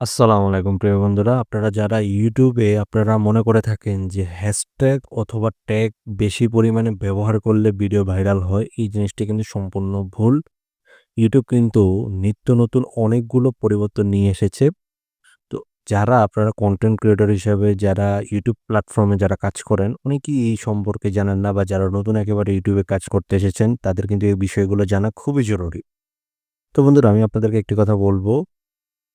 আসসালামু আলাইকুম প্রিয় বন্ধুরা। আপনারা যারা ইউটিউবে আপনারা মনে করে থাকেন যে হ্যাশট্যাগ অথবা ট্যাগ বেশি পরিমাণে ব্যবহার করলে ভিডিও ভাইরাল হয়, এই জিনিসটি কিন্তু সম্পূর্ণ ভুল। ইউটিউব কিন্তু নিত্য নতুন অনেকগুলো পরিবর্তন নিয়ে এসেছে। তো যারা আপনারা কন্টেন্ট ক্রিয়েটর হিসাবে যারা ইউটিউব প্ল্যাটফর্মে যারা কাজ করেন, অনেকেই এই সম্পর্কে জানেন না বা যারা নতুন একেবারে ইউটিউবে কাজ করতে এসেছেন, তাদের কিন্তু এই বিষয়গুলো জানা খুবই জরুরি। তো বন্ধুরা আমি আপনাদেরকে একটি কথা বলব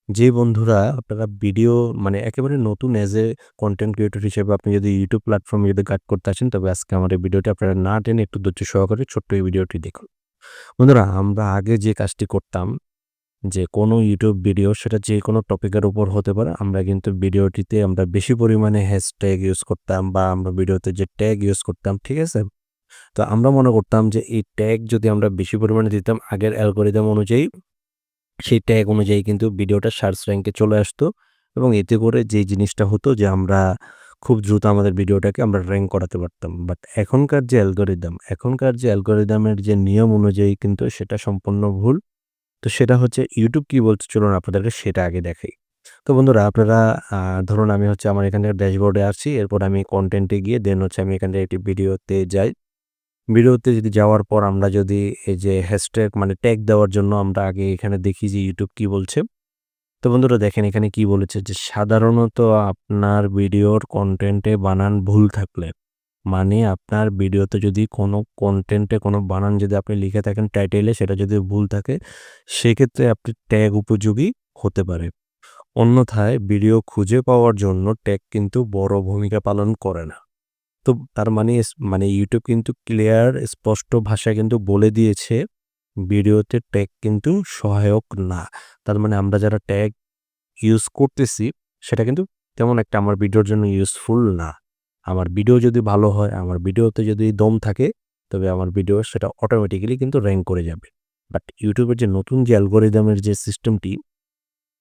যে বন্ধুরা আপনারা ভিডিও মানে একেবারে নতুন এজ এ কন্টেন্ট ক্রিয়েটর হিসেবে আপনি যদি ইউটিউব প্ল্যাটফর্মে যদি কাজ করতে আসেন, তবে আজকে আমার এই ভিডিওটি আপনারা না টেনে একটু ধৈর্য সহকারে ছোট্ট এই ভিডিওটি দেখুন। বন্ধুরা, আমরা আগে যে কাজটি করতাম, যে কোনো ইউটিউব ভিডিও সেটা যে কোনো টপিকের উপর হতে পারে, আমরা কিন্তু ভিডিওটিতে আমরা বেশি পরিমাণে হ্যাশট্যাগ ইউজ করতাম বা আমরা ভিডিওতে যে ট্যাগ ইউজ করতাম, ঠিক আছে? তো আমরা মনে করতাম যে এই ট্যাগ যদি আমরা বেশি পরিমাণে দিতাম, আগের অ্যালগোরিদম অনুযায়ী সেই ট্যাগ অনুযায়ী কিন্তু ভিডিওটা সার্চ র্যাঙ্কে চলে আসতো এবং এতে করে যে জিনিসটা হতো যে আমরা খুব দ্রুত আমাদের ভিডিওটাকে আমরা র্যাঙ্ক করাতে পারতাম। বাট এখনকার যে অ্যালগোরিদম এখনকার যে অ্যালগোরিদমের যে নিয়ম অনুযায়ী কিন্তু সেটা সম্পূর্ণ ভুল। তো সেটা হচ্ছে ইউটিউব কি বলছে চলুন আপনাদেরকে সেটা আগে দেখাই। তো বন্ধুরা আপনারা ধরুন আমি হচ্ছে আমার এখানে ড্যাশবোর্ডে আসছি, এরপর আমি কন্টেন্টে গিয়ে দেন হচ্ছে আমি এখানে একটি ভিডিওতে যাই। ভিডিওতে যদি যাওয়ার পর আমরা যদি এই যে হ্যাশট্যাগ মানে ট্যাগ দেওয়ার জন্য আমরা আগে এখানে দেখি যে ইউটিউব কি বলছে। তো বন্ধুরা দেখেন এখানে কি বলেছে যে সাধারণত আপনার ভিডিওর কন্টেন্টে বানান ভুল থাকলে মানে আপনার ভিডিওতে যদি কোনো কন্টেন্টে কোনো বানান যদি আপনি লিখে থাকেন টাইটেলে সেটা যদি ভুল থাকে, সেক্ষেত্রে আপনি ট্যাগ উপযোগী হতে পারে। অন্যথায় ভিডিও খুঁজে পাওয়ার জন্য ট্যাগ কিন্তু বড় ভূমিকা পালন করে না। তো তার মানে মানে ইউটিউব কিন্তু ক্লিয়ার স্পষ্ট ভাষায় কিন্তু বলে দিয়েছে, ভিডিওতে ট্যাগ কিন্তু সহায়ক না। তার মানে আমরা যারা ট্যাগ ইউজ করতেছি, সেটা কিন্তু তেমন একটা আমার ভিডিওর জন্য ইউজফুল না। আমার ভিডিও যদি ভালো হয়, আমার ভিডিওতে যদি দম থাকে, তবে আমার ভিডিও সেটা অটোমেটিক্যালি কিন্তু র্যাঙ্ক করে যাবে। বাট ইউটিউবের যে নতুন যে অ্যালগোরিদমের যে সিস্টেমটি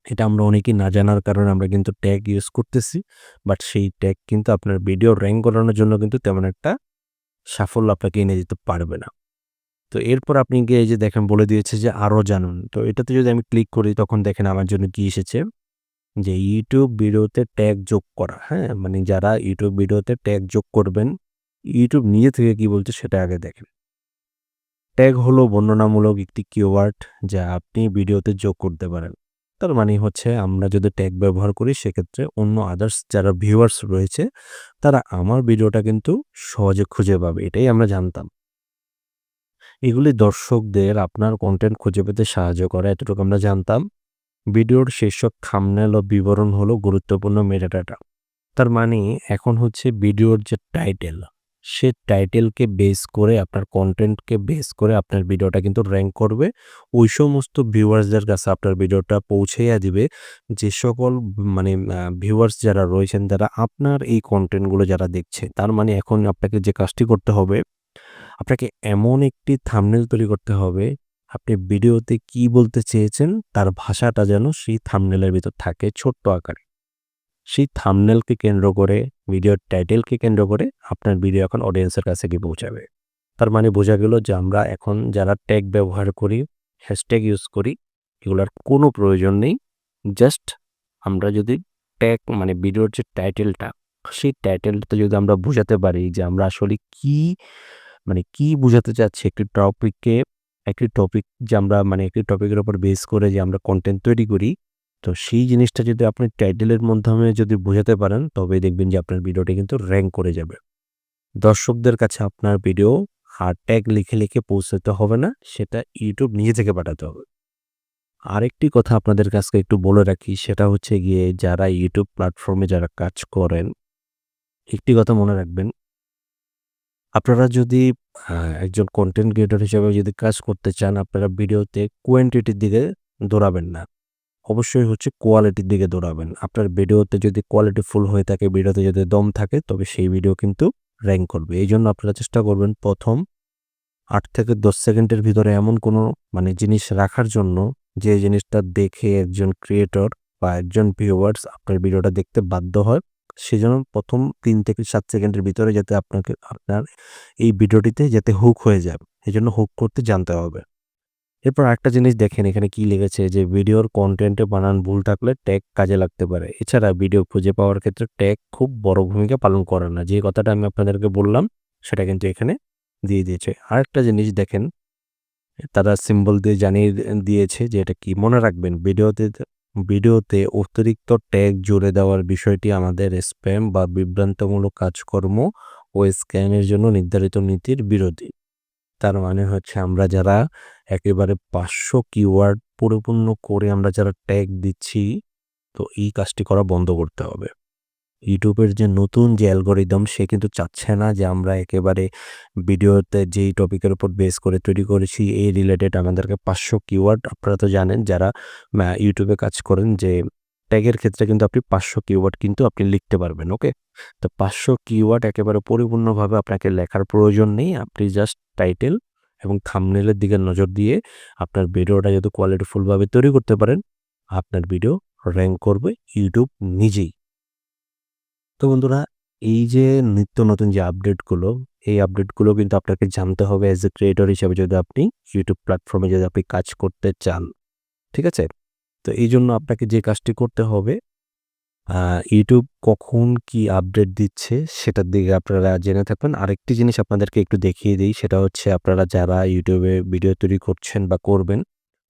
এটা আমরা অনেকেই না জানার কারণে আমরা কিন্তু ট্যাগ ইউজ করতেছি। বাট সেই ট্যাগ কিন্তু আপনার ভিডিও র্যাঙ্ক করানোর জন্য কিন্তু তেমন একটা সাফল্য আপনাকে এনে দিতে পারবে না। তো এরপর আপনি গিয়ে যে দেখেন, বলে দিয়েছে যে আরও জানুন। তো এটাতে যদি আমি ক্লিক করি, তখন দেখেন আমার জন্য কি এসেছে? যে ইউটিউব ভিডিওতে ট্যাগ যোগ করা। হ্যাঁ মানে যারা ইউটিউব ভিডিওতে ট্যাগ যোগ করবেন ইউটিউব নিজে থেকে কি বলছে সেটা আগে দেখেন। ট্যাগ হলো বর্ণনামূলক একটি কিওয়ার্ড যা আপনি ভিডিওতে যোগ করতে পারেন। তার মানে হচ্ছে আমরা যদি ট্যাগ ব্যবহার করি, সেক্ষেত্রে অন্য আদার্স যারা ভিউয়ার্স রয়েছে, তারা আমার ভিডিওটা কিন্তু সহজে খুঁজে পাবে। এটাই আমরা জানতাম। এগুলি দর্শকদের আপনার কন্টেন্ট খুঁজে পেতে সাহায্য করে, এতটুকু আমরা জানতাম। ভিডিওর শীর্ষক থামনেল ও বিবরণ হলো গুরুত্বপূর্ণ মেটাডাটা তার মানে এখন হচ্ছে ভিডিওর যে টাইটেল সে টাইটেলকে বেস করে, আপনার কন্টেন্টকে বেস করে আপনার ভিডিওটা কিন্তু র্যাঙ্ক করবে। ওই সমস্ত ভিউয়ার্সদের কাছে আপনার ভিডিওটা পৌঁছাইয়া দিবে। যে সকল মানে ভিউয়ার্স যারা রয়েছেন, তারা আপনার এই কন্টেন্টগুলো যারা দেখছে, তার মানে এখন আপনাকে যে কাজটি করতে হবে, আপনাকে এমন একটি থামনেল তৈরি করতে হবে, আপনি ভিডিওতে কি বলতে চেয়েছেন, তার ভাষাটা যেন সেই থামনেলের ভিতর থাকে, ছোট্ট আকারে। সেই থামনেলকে কেন্দ্র করে ভিডিওর টাইটেলকে কেন্দ্র করে আপনার ভিডিও এখন অডিয়েন্সের কাছে গিয়ে পৌঁছাবে। তার মানে বোঝা গেল যে আমরা এখন যারা ট্যাগ ব্যবহার করি হ্যাশট্যাগ ইউজ করি, এগুলোর কোনো প্রয়োজন নেই। জাস্ট আমরা যদি ট্যাগ মানে ভিডিওর যে টাইটেলটা সেই টাইটেলটা যদি আমরা বোঝাতে পারি যে আমরা আসলে কি মানে কি বোঝাতে চাচ্ছি একটি টপিককে একটি টপিক যে আমরা মানে একটি টপিকের উপর বেস করে যে আমরা কন্টেন্ট তৈরি করি তো সেই জিনিসটা যদি আপনি টাইটেলের মাধ্যমে যদি বোঝাতে পারেন তবে দেখবেন যে আপনার ভিডিওটি কিন্তু র্যাঙ্ক করে যাবে। দর্শকদের কাছে আপনার ভিডিও হার ট্যাগ লিখে লিখে পৌঁছাতে হবে না, সেটা ইউটিউব নিজে থেকে পাঠাতে হবে। আরেকটি কথা আপনাদের কাছে একটু বলে রাখি, সেটা হচ্ছে গিয়ে যারা ইউটিউব প্ল্যাটফর্মে যারা কাজ করেন, একটি কথা মনে রাখবেন। আপনারা যদি একজন কন্টেন্ট ক্রিয়েটর হিসেবে যদি কাজ করতে চান, আপনারা ভিডিওতে কোয়ান্টিটির দিকে দৌড়াবেন না। অবশ্যই হচ্ছে কোয়ালিটির দিকে দৌড়াবেন। আপনার ভিডিওতে যদি কোয়ালিটি ফুল হয়ে থাকে, ভিডিওতে যদি দম থাকে, তবে সেই ভিডিও কিন্তু র্যাঙ্ক করবে। এই জন্য আপনারা চেষ্টা করবেন প্রথম আট থেকে দশ সেকেন্ডের ভিতরে এমন কোনো মানে জিনিস রাখার জন্য যে জিনিসটা দেখে একজন ক্রিয়েটর বা একজন ভিউয়ার্স আপনার ভিডিওটা দেখতে বাধ্য হয়। সেজন্য প্রথম তিন থেকে সাত সেকেন্ডের ভিতরে যাতে আপনাকে আপনার এই ভিডিওটিতে যাতে হুক হয়ে যায়। এই জন্য হুক করতে জানতে হবে। এরপর আরেকটা জিনিস দেখেন, এখানে কি লিখেছে যে ভিডিওর কন্টেন্টে বানান ভুল থাকলে ট্যাগ কাজে লাগতে পারে। এছাড়া ভিডিও খুঁজে পাওয়ার ক্ষেত্রে ট্যাগ খুব বড় ভূমিকা পালন করে না। যে কথাটা আমি আপনাদেরকে বললাম, সেটা কিন্তু এখানে দিয়ে দিয়েছে। আরেকটা জিনিস দেখেন, তারা সিম্বল দিয়ে জানিয়ে দিয়েছে যে এটা কি মনে রাখবেন ভিডিওতে ভিডিওতে অতিরিক্ত ট্যাগ জুড়ে দেওয়ার বিষয়টি আমাদের স্প্যাম বা বিভ্রান্তমূলক কাজকর্ম ও স্ক্যামের জন্য নির্ধারিত নীতির বিরোধী। তার মানে হচ্ছে আমরা যারা একেবারে ৫০০ কিওয়ার্ড পরিপূর্ণ করে আমরা যারা ট্যাগ দিচ্ছি, তো এই কাজটি করা বন্ধ করতে হবে। ইউটিউবের যে নতুন যে অ্যালগোরিদম সে কিন্তু চাচ্ছে না যে আমরা একেবারে ভিডিওতে যেই টপিকের উপর বেস করে তৈরি করেছি এই রিলেটেড আমাদেরকে ৫০০ কিওয়ার্ড আপনারা তো জানেন যারা ইউটিউবে কাজ করেন যে ট্যাগের ক্ষেত্রে কিন্তু আপনি ৫০০ কিওয়ার্ড কিন্তু আপনি লিখতে পারবেন, ওকে? তো ৫০০ কিওয়ার্ড একেবারে পরিপূর্ণভাবে আপনাকে লেখার প্রয়োজন নেই। আপনি জাস্ট টাইটেল এবং থামনেলের দিকে নজর দিয়ে আপনার ভিডিওটা যদি কোয়ালিটিফুলভাবে তৈরি করতে পারেন, আপনার ভিডিও র্যাঙ্ক করবে ইউটিউব নিজেই। তো বন্ধুরা এই যে নিত্য নতুন যে আপডেটগুলো, এই আপডেটগুলো কিন্তু আপনাকে জানতে হবে অ্যাজ এ ক্রিয়েটর হিসেবে যদি আপনি ইউটিউব প্ল্যাটফর্মে যদি আপনি কাজ করতে চান। ঠিক আছে? তো এই জন্য আপনাকে যে কাজটি করতে হবে ইউটিউব কখন কি আপডেট দিচ্ছে সেটার দিকে আপনারা জেনে থাকবেন। আরেকটি জিনিস আপনাদেরকে একটু দেখিয়ে দিই সেটা হচ্ছে আপনারা যারা ইউটিউবে ভিডিও তৈরি করছেন বা করবেন,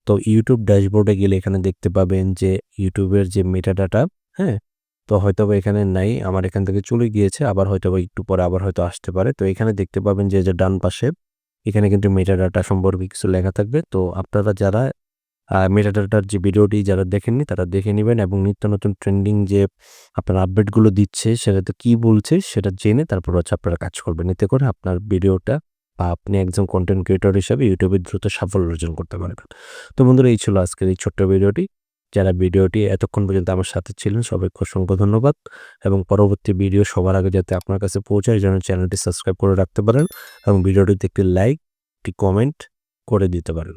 তো ইউটিউব ড্যাশবোর্ডে গেলে এখানে দেখতে পাবেন যে ইউটিউবের যে মেটা ডাটা হ্যাঁ? তো হয়তোবা এখানে নাই। আমার এখান থেকে চলে গিয়েছে। আবার হয়তোবা একটু পরে আবার হয়তো আসতে পারে। তো এখানে দেখতে পাবেন যে, যে ডান পাশে এখানে কিন্তু মেটা ডাটা সম্পর্কে কিছু লেখা থাকবে। তো আপনারা যারা মেটাডাটার যে ভিডিওটি যারা দেখেননি তারা দেখে নেবেন এবং নিত্য নতুন ট্রেন্ডিং যে আপনার আপডেটগুলো দিচ্ছে সেটাতে কি বলছে সেটা জেনে তারপর হচ্ছে আপনারা কাজ করবেন। এতে করে আপনার ভিডিওটা বা আপনি একজন কন্টেন্ট ক্রিয়েটর হিসাবে ইউটিউবে দ্রুত সাফল্য অর্জন করতে পারবেন। তো বন্ধুরা এই ছিল আজকের এই ছোট্ট ভিডিওটি। যারা ভিডিওটি এতক্ষণ পর্যন্ত আমার সাথে ছিলেন সবাইকে অসংখ্য ধন্যবাদ এবং পরবর্তী ভিডিও সবার আগে যাতে আপনার কাছে পৌঁছায় এজন্য চ্যানেলটি সাবস্ক্রাইব করে রাখতে পারেন এবং ভিডিওটিতে একটি লাইক, একটি কমেন্ট করে দিতে পারেন।